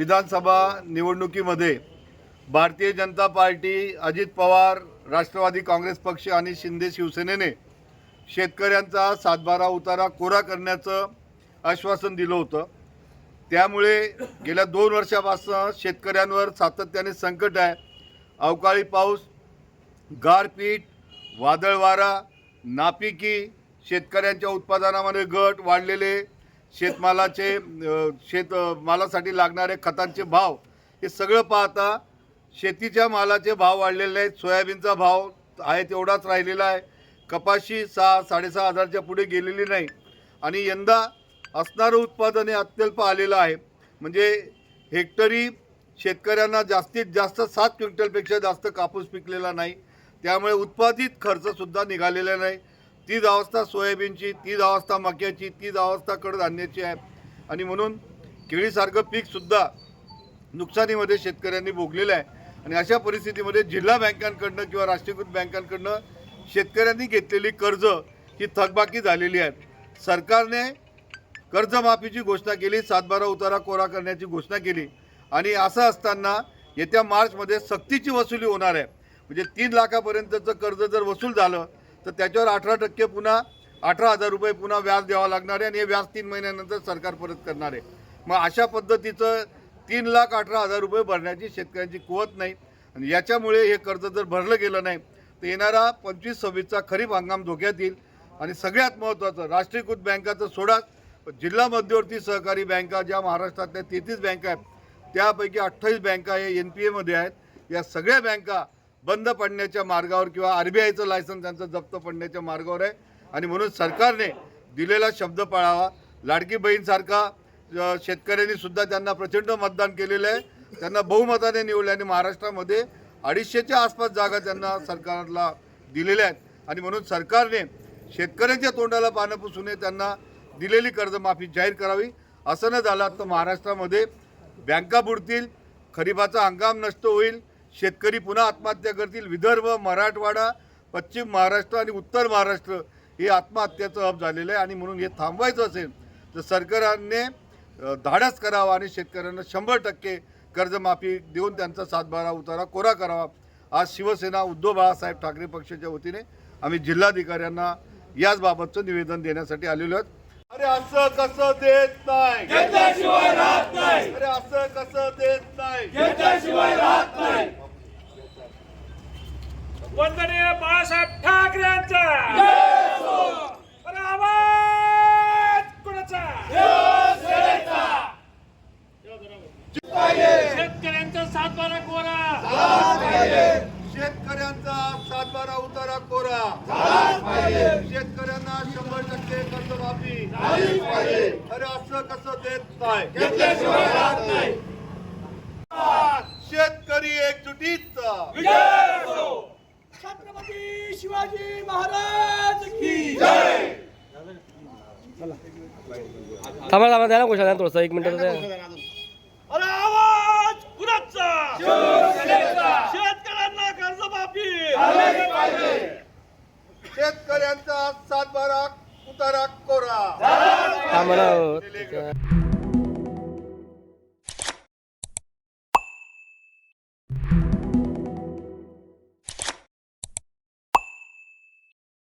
विधानसभा निवडणुकीमध्ये Bharatiya Janata party Ajit Pawar Rashtrawadi Congress पक्ष आणि शिंदे शिवसेनेने शेतकऱ्यांचा सातबारा उतारा कोरा करण्याचं आश्वासन दिलं होतं. त्यामुळे गेल्या दोन वर्षापासून शेतकऱ्यांवर सातत्याने संकट आहे. अवकाळी पाऊस गारपीट वादळवारा नापिकी शेतकऱ्यांच्या उत्पादनामध्ये घट वाढलेले शेतमालाचे शेतमालासाठी शेत मालासाठी लागणारे खतांचे भाव हे सगळं पाहता शेतीच्या मालाचे भाव वाढलेले आहेत. सोयाबीनचा भाव आहे तेवढाच राहिलेला आहे. कपाशी सहा साडेसहा हजारच्या पुढे गेलेली नाही. आणि यंदा असणारं उत्पादन हे अत्यल्प आलेलं आहे. म्हणजे हेक्टरी शेतकऱ्यांना जास्तीत जास्त सात क्विंटलपेक्षा जास्त कापूस पिकलेला नाही. त्यामुळे उत्पादित खर्चसुद्धा निघालेला नाही. तीच अवस्था सोयाबीनची तीच अवस्था मक्याची तीच अवस्था कडधान्याची आहे. आणि म्हणून केळीसारखं पीकसुद्धा नुकसानीमध्ये शेतकऱ्यांनी भोगलेलं आहे. आणि अशा परिस्थितीमध्ये जिल्हा बँकांकडनं किंवा राष्ट्रीयकृत बँकांकडनं शेतकऱ्यांनी घेतलेली कर्ज ही थकबाकी झालेली आहेत. सरकारने कर्जमाफीची घोषणा केली सातबारा उतारा कोरा करण्याची घोषणा केली. आणि असं असताना येत्या मार्चमध्ये सक्तीची वसुली होणार आहे. म्हणजे तीन लाखापर्यंतचं कर्ज जर वसूल झालं तर त्याच्यावर अठरा टक्के पुन्हा अठरा हजार रुपये पुन्हा व्याज द्यावं लागणार आहे आणि हे व्याज तीन महिन्यानंतर सरकार परत करणार आहे. मग अशा पद्धतीचं तीन लाख अठरा हजार रुपये भरण्याची शेतकऱ्यांची कुवत नाही. आणि याच्यामुळे हे कर्ज जर भरलं गेलं नाही तर येणारा पंचवीस सव्वीसचा खरीप हंगाम धोक्यात येईल. आणि सगळ्यात महत्त्वाचं राष्ट्रीयकृत बँकाचं सोडा जिल्हा मध्यवर्ती सहकारी बँका ज्या महाराष्ट्रातल्या तेहतीस बँका आहेत त्यापैकी अठ्ठावीस बँका हे एन पी एमध्ये आहेत. या सगळ्या बँका बंद पडण्याच्या मार्गावर किंवा आर बी आयचं लायसन्स त्यांचं जप्त पडण्याच्या मार्गावर आहे. आणि म्हणून सरकारने दिलेला शब्द पाळावा. लाडकी बहीणसारखा शेतकऱ्यांनी सुद्धा त्यांना प्रचंड मतदान केलेलं आहे. त्यांना बहुमताने निवडले आणि महाराष्ट्रामध्ये अडीचशेच्या आसपास जागा त्यांना सरकारला दिलेल्या आहेत. आणि म्हणून सरकारने शेतकऱ्यांच्या तोंडाला पानं पुसू नये त्यांना दिलेली कर्जमाफी जाहीर करावी. असं न झालं तर महाराष्ट्रामध्ये बँका बुडतील खरीपाचा हंगाम नष्ट होईल. शेतकरी पुन्हा आत्महत्या करतील. विदर्भ मराठवाडा पश्चिम महाराष्ट्र आणि उत्तर महाराष्ट्र हे आत्महत्याचं हब झालेलं आहे आणि म्हणून हे थांबवायचं असेल तर सरकारने धाडस करावा आणि शेतकऱ्यांना शंभर टक्के कर्जमाफी देऊन त्यांचा सातबारा उतारा कोरा करावा. आज शिवसेना उद्धव बाळासाहेब ठाकरे पक्षाच्या वतीने आम्ही जिल्हाधिकाऱ्यांना याच बाबतचं निवेदन देण्यासाठी आलेलो आहोत. अरे असं कसं देत नाही? अरे असं कसं देत नाही. वंदनीय बाळासाहेब ठाकरे यांचा. आवाज कुणाचा? शेतकऱ्यांचा सातबारा कोरा. शेतकऱ्यांचा सातबारा उतारा कोरा. शेतकऱ्यांना शंभर टक्के कर्जमाफी. अरे असं कसं देत नाही. शेतकरी एकजुटीचा छत्रपती शिवाजी महाराज की जय! थांबा थांबा द्या ना घोषणा थोडंसं एक मिनिट द्या. अरे आवाज कुणाचा शेतकऱ्यांना झालेली पाहिजे. शेतकऱ्यांचा सातबारा उतारा कोरा. थांबा ना.